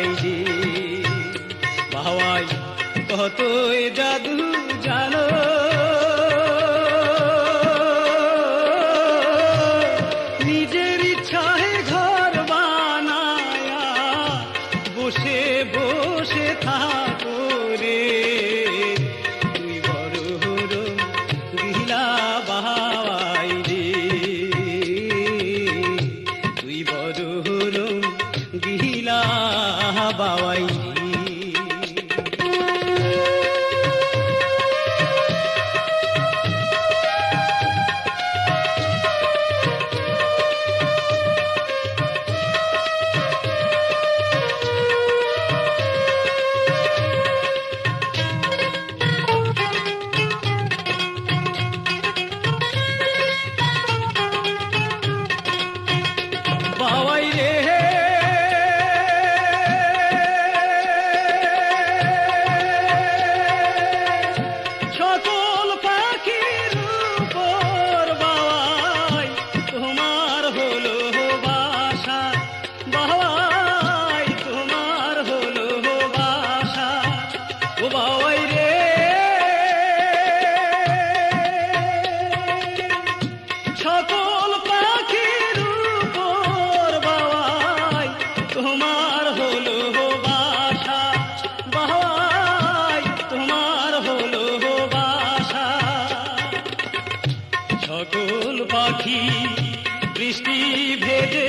বাইরে ভাওয়াই কতই জাদু জানো। নিজের ইচ্ছা বাবাই চুল পাখি বৃষ্টি ভেদে